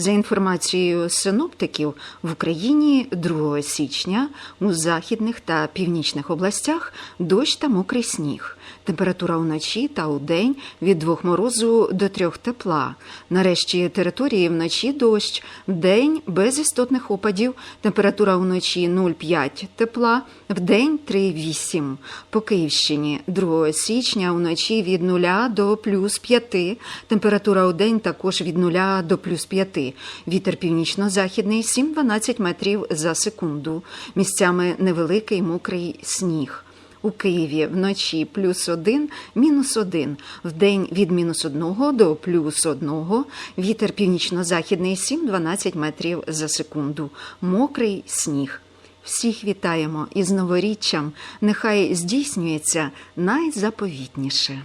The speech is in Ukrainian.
За інформацією синоптиків, в Україні 2 січня у західних та північних областях дощ та мокрий сніг. Температура вночі та у день від двох морозу до трьох тепла. Нарешті території вночі дощ, вдень без істотних опадів. Температура вночі 0,5 тепла, вдень 3,8. По Київщині 2 січня вночі від 0 до плюс 5. Температура у день також від 0 до плюс 5. Вітер північно-західний 7-12 метрів за секунду. Місцями невеликий мокрий сніг. У Києві вночі плюс 1, мінус 1, вдень від мінус 1 до плюс 1, вітер північно-західний 7-12 метрів за секунду, мокрий сніг. Всіх вітаємо із новоріччям, нехай здійснюється найзаповітніше.